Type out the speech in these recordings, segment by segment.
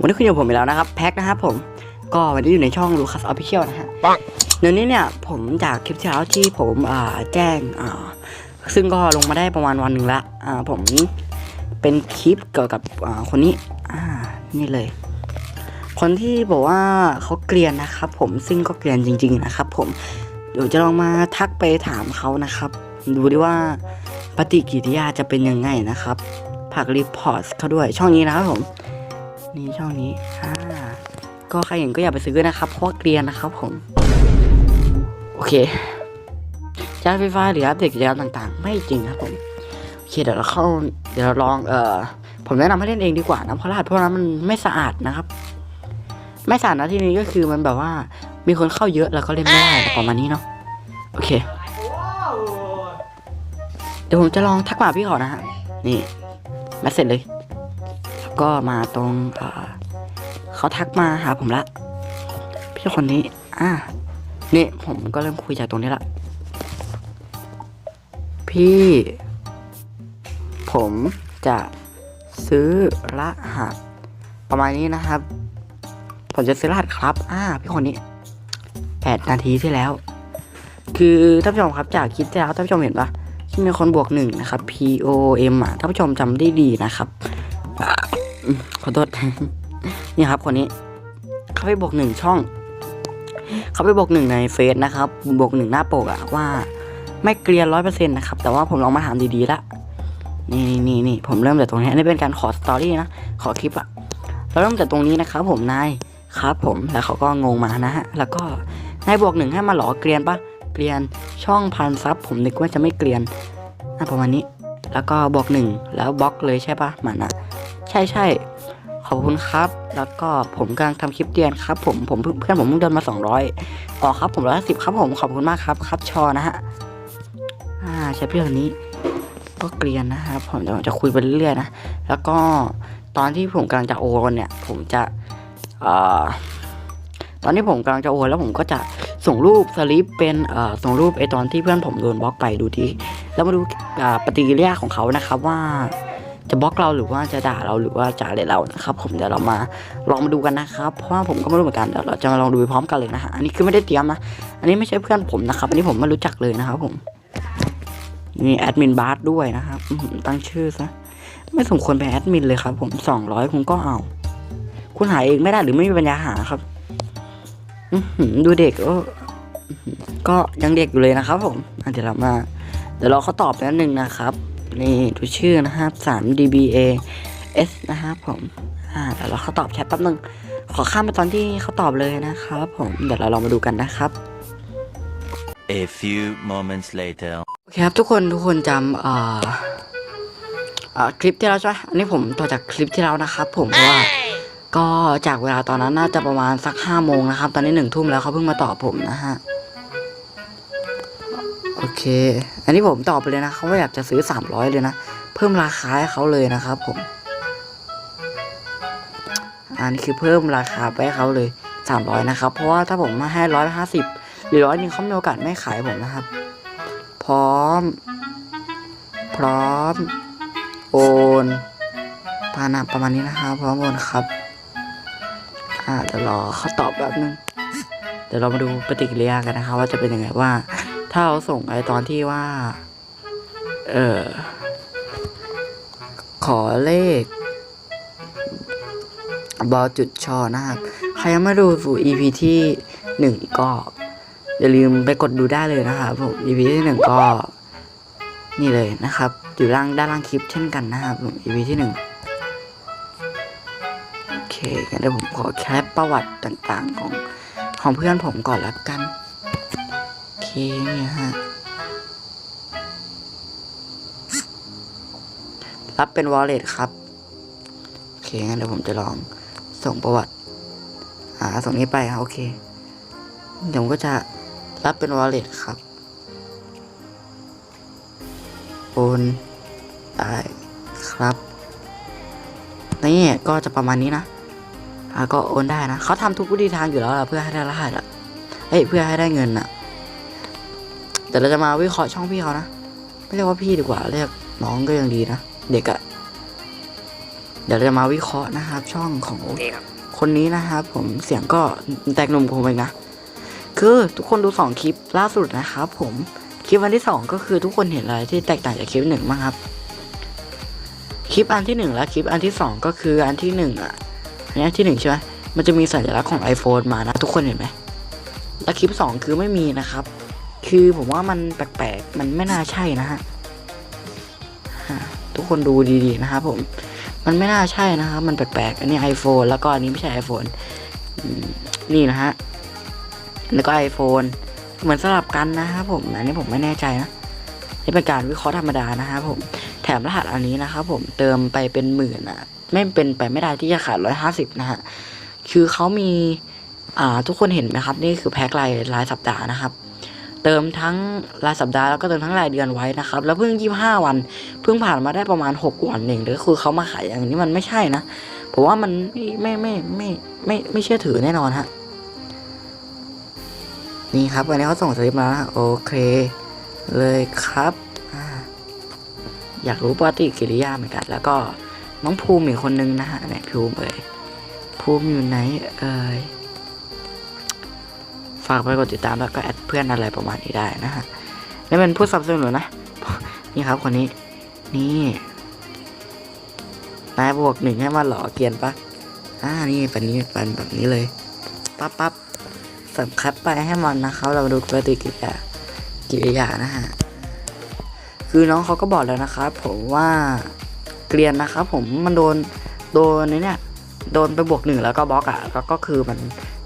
วันนี้คุณอยู่กับผมอีกแล้วนะครับ แพ็คนะครับผม ก็วันนี้อยู่ในช่องลูคัสออฟฟิเชียลนะฮะเดี๋ยวนี้เนี่ยผมจากคลิปที่แล้วที่ผมอ่าแจ้งอ่าซึ่งก็ลงมาได้ประมาณวันหนึ่งละอ่าผมเป็นคลิปเกี่ยวกับอ่าคนนี้อ่านี่เลย คนที่บอกว่าเขาเกลียนนะครับผมซึ่งก็เกลียนจริง ๆ นะครับ ผมเดี๋ยวจะลองมาทักไปถามเขานะครับ ดูดิว่า ปฏิกิริยาจะเป็นยังไงนะครับผักรีพอร์ตเขาด้วยช่องนี้นะครับผมนี่ช่องนี้อ่าก็ใครเห็นก็อย่าไปซื้อนะครับเพราะเกลียนนะครับผม โอเคจานไฟฟ้าหรืออัปเดตกิจกรรมต่างๆ ไม่จริงครับผมโอเคเดี๋ยวเราเข้าเดี๋ยวเราลองเอ่อผมแนะนำให้เล่นเองดีกว่านะเพราะรหัสพวกนั้นมันไม่สะอาดนะครับ ไม่สะอาดนะที่นี้ก็คือมันแบบว่ามีคนเข้าเยอะแล้วก็เล่นไม่ได้ประมาณนี้เนาะโอเค เดี๋ยวผมจะลองทักมาพี่ก่อนนะฮะ นี่แมสเสร็จเลย แล้วก็มาตรงเขาทักมาหาผมละ พี่คนนี้ อ่านี่ผมก็เริ่มคุยจากตรงนี้ละ พี่ ผมจะซื้อรหัส ประมาณนี้นะครับ ผมจะซื้อรหัสครับ อ่า พี่คนนี้แปดนาทีที่แล้ว คือท่านผู้ชมครับจากคลิปที่แล้วท่านผู้ชมเห็นปะ ที่มีคนบวกหนึ่งนะครับ P O M อะท่านผู้ชมจำได้ดีนะครับขอโทษนี่ครับคนนี้ เขาไปบวกหนึ่งช่อง เขาไปบวกหนึ่งในเฟซนะครับบวกหนึ่งหน้าปกอะว่า ไม่เกลียนร้อยเปอร์เซ็นต์นะครับ แต่ว่าผมลองมาถามดีๆละนี่นี่นี่ผมเริ่มจากตรงนี้นนี้เป็นการขอสตอรี่นะขอคลิปอะเราเริ่มจากตรงนี้นะครับ ผมนายครับ ผมแล้วเขาก็งงมานะฮะแล้วก็นายบวกหนึ่งให้มาหลอเกลียนปะ กลียน ช่องพันซับผมนึกว่าจะไม่เกลียนอะประมาณนี้ แล้วก็บวกหนึ่งแล้วบล็อกเลยใช่ปะมันอะใช่ใช่ขอบคุณครับ แล้วก็ผมกำลังทำคลิปเรียนครับ ผมผมเพื่อนผมเพิ่งเดินมาสองร้อยอ๋อครับผมร้อยสิบครับผมขอบคุณมากครับ ครับชอนะฮะอ่าใช่เพื่อนนี้ก็เกลียนนะครับผมจะจะคุยไปเรื่อยๆนะแล้วก็ตอนที่ผมกำลังจะโอนเนี่ย ผมจะเอ่อตอนที่ผมกำลังจะโอนแล้วผมก็จะ ส่งรูปสลิปเป็นเอ่อส่งรูปไอตอนที่เพื่อนผมโดนบล็อกไปดูทีแล้วมาดูปฏิกิริยาของเขานะครับว่าจะบล็อกเราหรือว่าจะด่าเราหรือว่าจะอะไรเรานะครับ ผมเดี๋ยวเรามาลองมาดูกันนะครับเพราะว่าผมก็ไม่รู้เหมือนกันเดี๋ยวเราจะมาลองดูไปพร้อมกันเลยนะฮะอันนี้คือไม่ได้เตรียมนะอันนี้ไม่ใช่เพื่อนผมนะครับ อันนี้ผมไม่รู้จักเลยนะครับผมนี่แอดมินบาร์ด้วยนะครับตั้งชื่อซะไม่สมควรเป็นแอดมินเลยครับ ผมสองร้อยคุณก็เอา คุณหาเองไม่ได้หรือไม่มีปัญญาหาครับ ดูเด็กก็อื้อหือก็ยังเด็กอยู่เลยนะครับผมอะเดี๋ยวเรามา เดี๋ยวเราเขาตอบแป๊บนึงนะครับ นี่ดูชื่อนะครับสาม dba s นะครับผมอ่าเดี๋ยวเราเขาตอบแชทแป๊บนึง ขอข้ามไปตอนที่เขาตอบเลยนะครับผม เดี๋ยวเราลองมาดูกันนะครับ A few moments later. โอเคครับทุกคนทุกคนจำอ่าอ่าคลิปที่แล้วใช่ไหมอันนี้ผมต่อจากคลิปที่แล้วนะครับผมเพราะว่า ก็จากเวลาตอนนั้นน่าจะประมาณสักห้าโมงนะครับ ตอนนี้หนึ่งทุ่มแล้วเขาเพิ่งมาตอบผมนะฮะ โอเค อันนี้ผมตอบไปเลยนะเขาว่อยากจะซื้อสามร้อยเลยนะ เพิ่มราคาให้เขาเลยนะครับผม อันนี้คือเพิ่มราคาไปให้เขาเลยสามร้อยนะครับ เพราะว่าถ้าผมมาให้ร้อยห้าสิบหรือร้อยนึงเขามีโอกาสไม่ขายผมนะครับ พร้อม พร้อม โอนปานประมาณนี้นะครับ พร้อมโอนครับ่าเดี๋ยวรอเขาตอบแบบนึง เดี๋ยวเรามาดูปฏิกิริยากันนะครับว่าจะเป็นยังไงว่า ถ้าเราส่งไอตอนที่ว่า เออขอเลข บอจุดชอนะครับ ใครยังไม่ดูสู่ EP ที่หนึ่งก็ อย่าลืมไปกดดูได้เลยนะครับผม EP ที่หนึ่งก็ นี่เลยนะครับ อยู่ล่างด้านล่างคลิปเช่นกันนะครับผม EP ที่หนึ่ง งั้นเดี๋ยวผมขอแคปประวัติต่างๆของของเพื่อนผมก่อนละกัน โอเคเนี่ยฮะ รับเป็น wallet ครับ โอเคงั้นเดี๋ยวผมจะลองส่งประวัติ อ่า ส่งนี้ไปครับโอเค เดี๋ยวผมก็จะรับเป็น wallet ครับโอนได้ครับนี่ก็จะประมาณนี้นะ ก็โอนได้นะเขาทำทุกวิธีทางอยู่แล้วล่ะเพื่อให้ได้รหัสอะเอ้ยเพื่อให้ได้เงินอะแต่เราจะมาวิเคราะห์ช่องพี่เขานะไม่เรียกว่าพี่ดีกว่าเรียกน้องก็ยังดีนะเด็กอะเดี๋ยวเราจะมาวิเคราะห์นะครับ ช่องของนี่ครับคนนี้นะครับ ผมเสียงก็แตกหนุ่มของผมเองนะคือทุกคนดูสองคลิปล่าสุดนะครับ ผมคลิปวันที่สองก็คือทุกคนเห็นอะไรที่แตกต่างจากคลิปหนึ่งบ้างครับ คลิปอันที่หนึ่งและคลิปอันที่สองก็คืออันที่หนึ่งอะ อันนี้ที่หนึ่งใช่ไหมมันจะมีสัญลักษณ์ของ iPhone มานะ ทุกคนเห็นไหมและคลิปสองคือไม่มีนะครับ คือผมว่ามันแปลกๆ มันไม่น่าใช่นะฮะทุกคนดูดีๆนะครับผม มันไม่น่าใช่นะครับ มันแปลกๆ อันนี้ iPhone แล้วก็อันนี้ไม่ใช่ iPhone อืมนี่นะฮะ แล้วก็ iPhone เหมือนสลับกันนะครับผม อันนี้ผมไม่แน่ใจนะ นี่เป็นการวิเคราะห์ธรรมดานะครับผม ถมรหัสอันนี้นะครับผมเติมไปเป็นหมื่นอะ ไม่เป็นไปไม่ได้ที่จะขาดร้อยห้าสิบนะฮะคือเขามีอ่าทุกคนเห็นไหมครับ นี่คือแพ็ครายรายสัปดาห์นะครับ เติมทั้งรายสัปดาห์แล้วก็เติมทั้งรายเดือนไว้นะครับ แล้วเพิ่งยี่ห้าวัน เพิ่งผ่านมาได้ประมาณหกวันเองหรือคือเขามาขายอย่างนี้มันไม่ใช่นะผมว่ามันไม่ไม่ไม่ไม่ไม่ไม่เชื่อถือแน่นอนฮะนี่ครับวันนี้เขาส่งสลิปมาโอเค เลยครับ อยากรู้ปฏิกิริยาเหมือนกัน แล้วก็น้องภูมิอีกคนนึงนะฮะไหนภูมิเอ่ยภูมิอยู่ไหนเอ่ยฝากไปกดติดตามแล้วก็แอดเพื่อนอะไรประมาณนี้ได้นะฮะนี่เป็นผู้สนับสนุนนะ นี่ครับคนนี้ นี่ นายบวกหนึ่งให้มาหล่อเกียนปะอ่า นี่เป็นนี้เป็นแบบนี้เลยปั๊บปั๊บสริมคัดไปให้มันนะครับ เรามาดูปฏิกิริยากิริยานะฮะ คือน้องเขาก็บอกแล้วนะครับผมว่าเกลียนนะครับผมมันโดนโดนเนี่ยโดนไปบวกหนึ่งแล้วก็บล็อกอะก็ก็คือมัน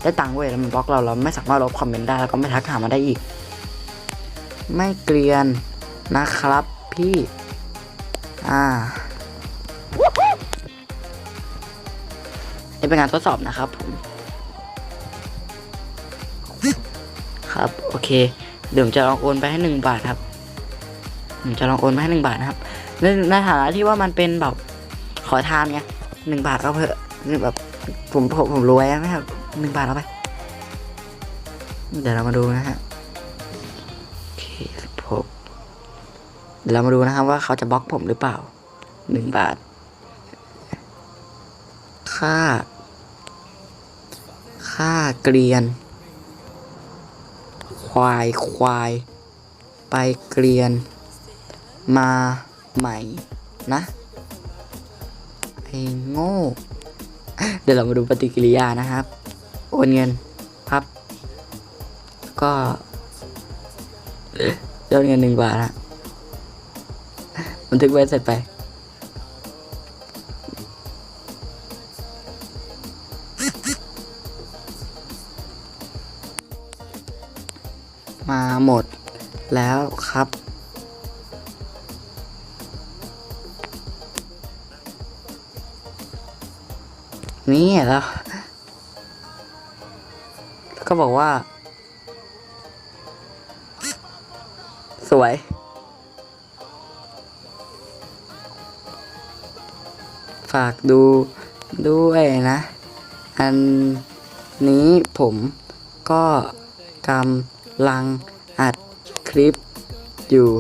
ได้ตังค์เว้ยแล้วมันบล็อกเราเราไม่สามารถลบคอมเมนต์ได้แล้วก็ไม่ทักหามาได้อีก ไม่เกลียนนะครับพี่อ่านี่เป็นการทดสอบนะครับผมครับโอเคเดี๋ยวจะลองโอนไปให้หนึ่งบาทครับ จะลองโอนไปให้หนึ่งบาทนะครับในในฐานะที่ว่ามันเป็นแบบขอทานไงหนึ่งบาทเอาเถอะแบบผมผมผมรวยอะไหมครับหนึ่งบาทเอาไป เดี๋ยวเรามาดูนะฮะโอเคสิบหกเดี๋ยวเรามาดูนะครับว่าเขาจะบล็อกผมหรือเปล่าหนึ่งบาท ค่า ค่าเกลียน ควายควาย ไปเกลียน มาใหม่นะไอ้โง่ เดี๋ยวเรามาดูปฏิกิริยานะครับ โอนเงินพับ ก็ยอดเงินหนึ่งบาทนะบันทึกไว้เสร็จไป มาหมดแล้วครับ นี่แล้วแล้วก็บอกว่า สวย ฝากดูด้วยนะ อันนี้ผมก็กำลังอัดคลิปอยู่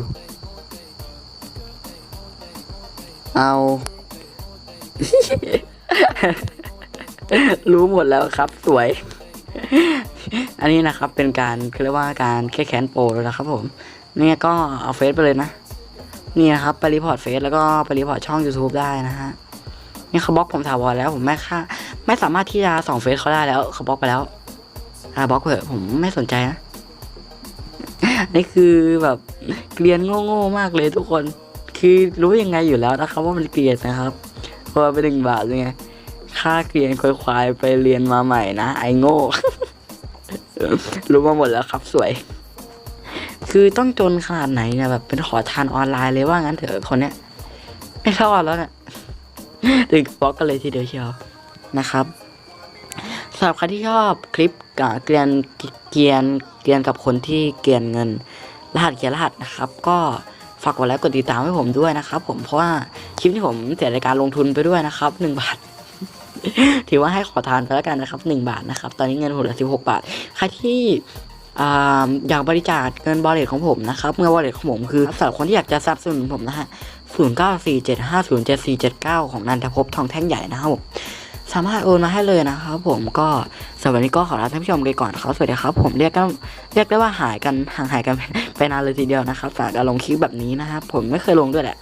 เอา รู้หมดแล้วครับ สวย อันนี้นะครับเป็นการเรียกว่าการแค่แค้นโปรแล้วนะครับ ผมเนี่ยก็เอาเฟซไปเลยนะนี่นะครับไปรีพอร์ตเฟซแล้วก็ไปรีพอร์ตช่อง YouTube ได้นะฮะนี่เขาบล็อกผมถาวรแล้วผมไม่ค่าไม่สามารถที่จะส่องเฟซเขาได้แล้วเขาบล็อกไปแล้ว อ่าบล็อกเถอะผมไม่สนใจนะนี่คือแบบเกลียนโง่ๆมากเลยทุกคน คือรู้ยังไงอยู่แล้วนะครับว่ามันเกลียนนะครับเพราะว่าเป็นหนึ่งบาทเลยไง ค่าเกียนควายๆไปเรียนมาใหม่นะ ไอโง่ รู้มาหมดแล้วครับสวย คือต้องจนขนาดไหนเนี่ยแบบเป็นขอทานออนไลน์เลยว่างั้นเถอะคนเนี้ย ไม่รอดแล้วเนี่ยถึงบล็อกกันเลยทีเดียวเชียวนะครับสำหรับใครที่ชอบคลิปกเกลียนเกลียนเกลียนกับคนที่เกลียนเงิน รหัสเกียนรหัสนะครับ ก็ฝากกดไลค์กดติดตามให้ผมด้วยนะครับ ผมเพราะว่าคลิปที่ผมเสียในการลงทุนไปด้วยนะครับหนึ่งบาท ถือว่าให้ขอทานไปแล้วกันนะครับหนึ่งบาทนะครับ ตอนนี้เงินผมเหลือสิบหกบาท ใครที่อ่าอยากบริจาคเงินบริเลตของผมนะครับเงินบริเลตของผมคือสำหรับคนที่อยากจะสนับสนุนผมนะฮะ0947507479 ของนันทภพทองแท่งใหญ่นะครับผมสามารถโอนมาให้เลยนะครับผมก็สำหรับวันนี้ก็ขอลาท่านผู้ชมไปก่อนครับสวัสดีครับ ผมเรียกกันเรียกได้ว่าหายกันห่างหายกันไปนานเลยทีเดียวนะครับฝากการลงคลิปแบบนี้นะครับผมไม่เคยลงด้วยแหละ